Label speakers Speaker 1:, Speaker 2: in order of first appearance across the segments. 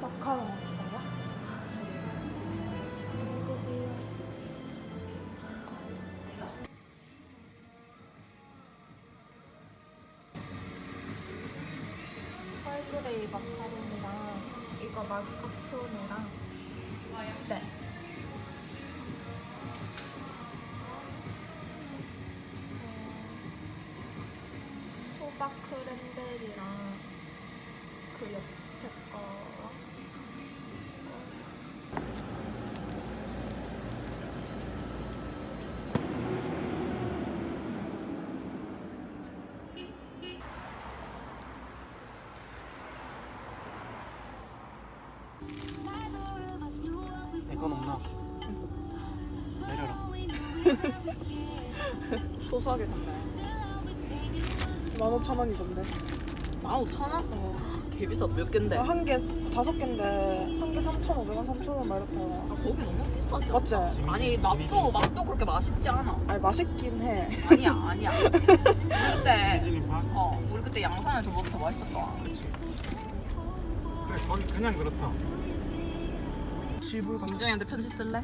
Speaker 1: 마카롱 없어요? 펄그레이 마카롱이랑 이거 마스카포네랑 네. 어, 수박 크랜베리랑 그 옆에 거랑
Speaker 2: 내건 없나? 내려라.
Speaker 3: 소소하게 샀네.
Speaker 1: 15,000원이던데
Speaker 3: 15,000원? 어. 개 비싸. 몇 갠데? 아,
Speaker 1: 한 개 다섯 개인데 한 개 3,500원 3,000원 막 이렇다
Speaker 3: 거기 너무 비싸지. 않아?
Speaker 1: 맞지?
Speaker 3: 아니 맛도 맛도 그렇게 맛있지 않아.
Speaker 1: 아니 맛있긴 해
Speaker 3: 아니야 아니야. 우리 그때? 어 우리 그때 양산에서 먹이 더 맛있었잖아.
Speaker 2: 그래 거기 그냥 그렇다.
Speaker 1: 같은
Speaker 3: 민정이한테 편지 쓸래?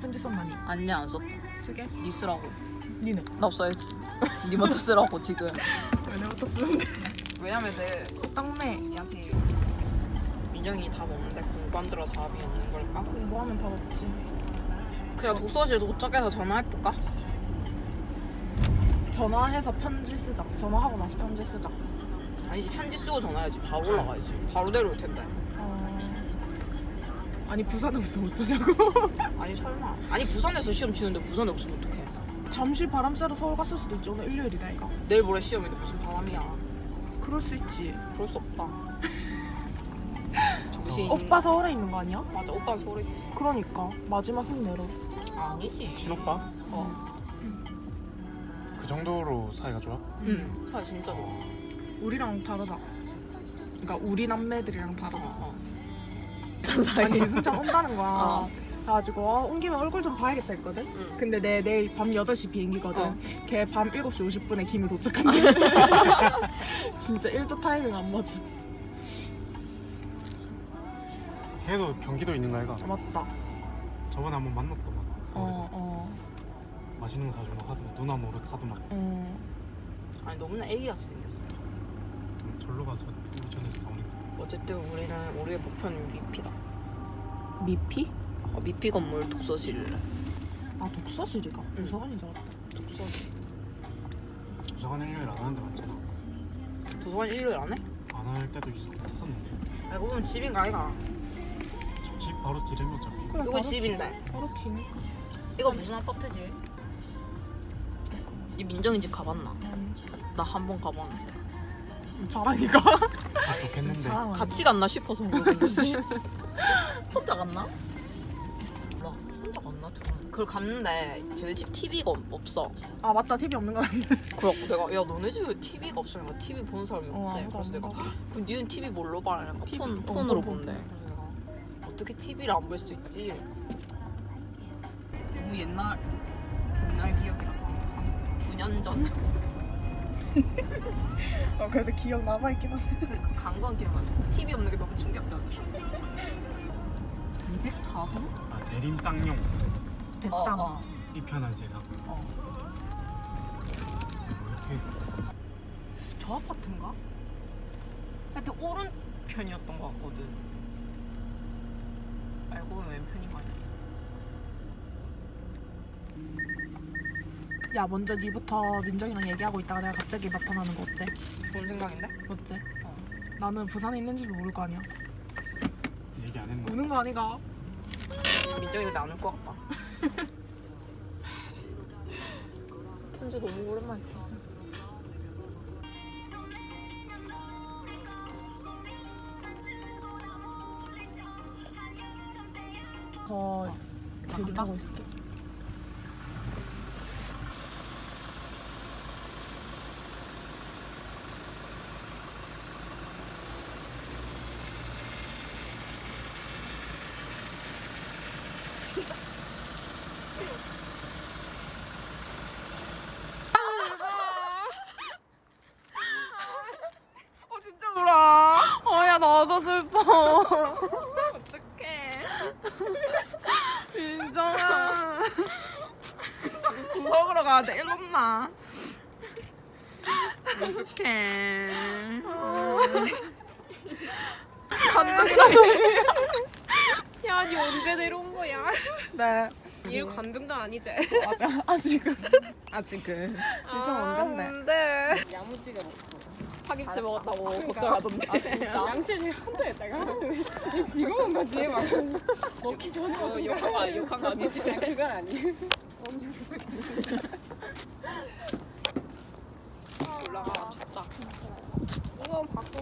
Speaker 1: 편지 썼나니?
Speaker 3: 아니야 안 썼다.
Speaker 1: 쓰게?
Speaker 3: 니 쓰라고.
Speaker 1: 니는?
Speaker 3: 나 없어야지. 니 먼저 쓰라고 지금.
Speaker 1: 왜 내가부터 쓰는데?
Speaker 3: 왜냐면 내
Speaker 1: 땅매
Speaker 3: 얘한테 민정이 답 없는데 공부한 들어 답이 없는 걸까?
Speaker 1: 공부하면 다 먹지.
Speaker 3: 그냥 독서실 도착해서 전화해볼까?
Speaker 1: 전화해서 편지 쓰자. 전화하고 나서 편지 쓰자.
Speaker 3: 아니 편지 쓰고 전화해야지. 바로 올라가야지. 바로 내려올 텐데.
Speaker 1: 어... 아니 부산에 없으면 어쩌냐고.
Speaker 3: 아니 설마. 아니 부산에서 시험 치는데 부산에 없으면 어떡해
Speaker 1: 잠시 바람 쐬러 서울 갔을 수도 있지. 오늘 일요일이다 이거.
Speaker 3: 내일 모레 시험인데 무슨 바람이야.
Speaker 1: 그럴 수 있지.
Speaker 3: 그럴 수 없다. 정신.
Speaker 1: 오빠 서울에 있는 거 아니야?
Speaker 3: 맞아 오빠 서울에 있지.
Speaker 1: 그러니까. 마지막 힘내러
Speaker 3: 아니지.
Speaker 2: 친오빠?
Speaker 3: 어.
Speaker 2: 그 정도로 사이가 좋아?
Speaker 3: 응. 사이 진짜 좋아.
Speaker 1: 우리랑 다르다. 그러니까 우리 남매들이랑 다르다.
Speaker 3: 어, 어.
Speaker 1: 아니 순창 온다는 거야.
Speaker 3: 어.
Speaker 1: 그래가지고 어, 온 김에 얼굴 좀 봐야겠다 했거든?
Speaker 3: 응.
Speaker 1: 근데 내 내일 밤 8시 비행기거든.
Speaker 3: 어.
Speaker 1: 걔밤 7시 50분에 김에 도착한대 진짜 1도 타이밍 안 맞아.
Speaker 2: 걔도 경기도 있는 거 아이가?
Speaker 1: 아, 맞다.
Speaker 2: 저번에 한번 만났더만 서울에서.
Speaker 1: 어, 어,
Speaker 2: 맛있는 거 사주고 하더만 누나 노릇 하더만
Speaker 1: 어.
Speaker 3: 아니 너무나 애기같이 생겼어.
Speaker 2: 음, 절로 가서 우전에서 나오는 거
Speaker 3: 어쨌든 우리는 우리의 목표는 미피다.
Speaker 1: 미피?
Speaker 3: 어, 미피 건물 독서실이래
Speaker 1: 아 독서실이가? 도서관인 줄 알았다.
Speaker 3: 독서실.
Speaker 2: 도서관 일요일 안 하는데 많잖아.
Speaker 3: 도서관 일요일 안 해?
Speaker 2: 안 할 때도 있어 했었는데.
Speaker 3: 알고 보면 집인가 아이가?
Speaker 2: 집, 집 바로 뒤래면 어차피
Speaker 1: 그래,
Speaker 3: 이거
Speaker 1: 바로-
Speaker 3: 집인데.
Speaker 1: 바로 기니까
Speaker 3: 이거 무슨 아파트지? 이 민정이 집 가봤나? 나 한 번 가봤는데
Speaker 1: 자랑이가?
Speaker 2: 다 좋겠는데.
Speaker 3: 같이 갔나 싶어서 물어본 거지. 혼자 갔나? 몰라 혼자 갔나? 둘은 그걸 갔는데 쟤네 집 TV가 없어.
Speaker 1: 아 맞다. TV 없는 거 같네.
Speaker 3: 그래갖고 내가 야 너네 집에 TV가 없으니까 TV 보는 사람이
Speaker 1: 어
Speaker 3: 없대.
Speaker 1: 아무도
Speaker 3: 그래서
Speaker 1: 안
Speaker 3: 내가
Speaker 1: 가.
Speaker 3: 그럼 니는 TV 뭘로 봐? 이러니까
Speaker 1: TV,
Speaker 3: 폰,
Speaker 1: 어,
Speaker 3: 폰으로
Speaker 1: 폰, 폰,
Speaker 3: 본대.
Speaker 1: 폰.
Speaker 3: 그래서 내가 어떻게 TV를 안 볼 수 있지? 너무 옛날 옛날 기억이라서. 한 9년 전.
Speaker 1: 어, 그래도 기억 남아 있긴 하네.
Speaker 3: 간건 기억나 TV 없는 게 너무 충격적이야 204동?
Speaker 2: 아 대림 쌍용
Speaker 1: 대쌍
Speaker 3: 어, 어,
Speaker 2: 이 편한 세상
Speaker 3: 어.
Speaker 2: 뭐 이렇게
Speaker 3: 저 아파트인가? 하여튼 오른편이었던 것 같거든 알고 보면 왼편인 거 아니야?
Speaker 1: 야 먼저 니부터 민정이랑 얘기하고 있다가 내가 갑자기 나타나는 거 어때?
Speaker 3: 좋은 생각인데?
Speaker 1: 어째?
Speaker 3: 어.
Speaker 1: 나는 부산에 있는지도 모를 거 아니야
Speaker 2: 얘기 안 했나?
Speaker 1: 우는 거 아니가?
Speaker 3: 민정이 근데 안올 것 같다 편지 너무 오랜만에
Speaker 1: 써더 대기하고 있을게 어 진짜 울어 어야 나도 슬퍼
Speaker 3: 어떡해
Speaker 1: 민정아 자꾸 구석으로 가야 돼 일로나
Speaker 3: 어떡해
Speaker 1: 감정이라서.
Speaker 4: 야, 니 언제 내려온 거야?
Speaker 1: 네.
Speaker 4: 일 관중도 아니지?
Speaker 1: 맞아. 아직은. 아직은. 미션 언젠데?
Speaker 4: 근데 야무지게 먹고
Speaker 3: 파김치 먹었다고 걱정하던데.
Speaker 4: 아 진짜? 양치질 혼자 했다가 얘 지금 온거 뒤에 막 먹기 전에
Speaker 3: 어, 욕한 거 아니 욕한 거 아니지?
Speaker 4: 그건 아니에요 올라가 춥다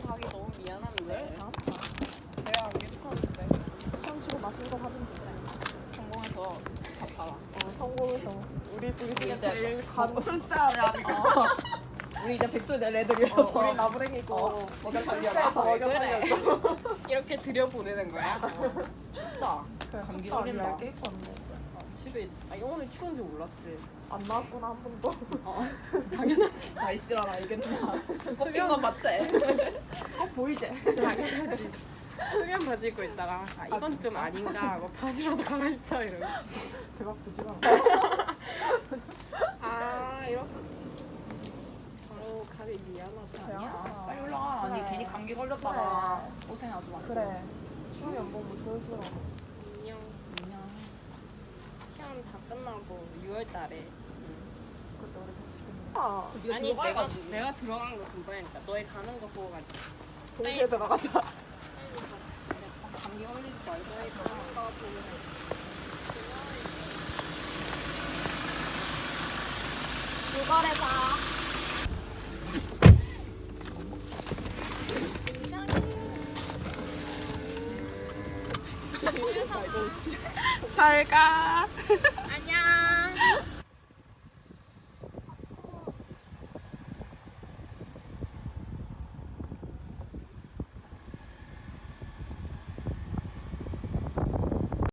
Speaker 4: 가기 너무 미안한데 내가 안 괜찮은데
Speaker 1: 시험 치고 맛있는 거 사주면 되지.
Speaker 4: 성공해서 밥 팔아
Speaker 1: 어, 성공해서. 우리 둘이 중에
Speaker 3: 이제
Speaker 1: 제일 관 출세하는 거.
Speaker 3: 우리 이제 백수 낼
Speaker 1: 어,
Speaker 3: 애들이라서.
Speaker 1: 우리 나부랭이고.
Speaker 3: 어, 먹여.
Speaker 1: 출세해서 먹여
Speaker 3: 그래.
Speaker 1: 살려줘.
Speaker 4: 이렇게 들여보내는 거야
Speaker 3: 춥다.
Speaker 1: 그래,
Speaker 3: 감기
Speaker 1: 춥다.
Speaker 3: 걸린다.
Speaker 1: 얇게 입었네.
Speaker 4: 집에 아니 오늘 추운지 몰랐지
Speaker 1: 안 나왔구나, 한 번도.
Speaker 4: 당연하지
Speaker 3: 날씨랑 알겠나. 뽑힌 건 맞지?
Speaker 1: 어, 보이지?
Speaker 4: 당연하지 수면 바지 입고 있다가 아 이건 좀 아닌가 하고 바지라도 갈아입자 이러고
Speaker 1: 대박 부지마.
Speaker 4: 아 이렇게 바로 가기 미안하다
Speaker 1: 아니야.
Speaker 3: 빨리 올라가. 아니
Speaker 1: 그래.
Speaker 3: 괜히 감기 걸렸다가 고생하지 마.
Speaker 1: 그래. 연봉 무슬슬.
Speaker 4: 안녕
Speaker 3: 그냥
Speaker 4: 시험 다 끝나고 6월 달에.
Speaker 1: 그때 우리 됐을 아,
Speaker 3: 네가
Speaker 4: 아니 내가. 내가 들어간 거 금방이니까 너희 가는 거 보고 가지
Speaker 1: 동시에 들어가자.
Speaker 3: 감기 걸리지 말고.
Speaker 1: 잘 가.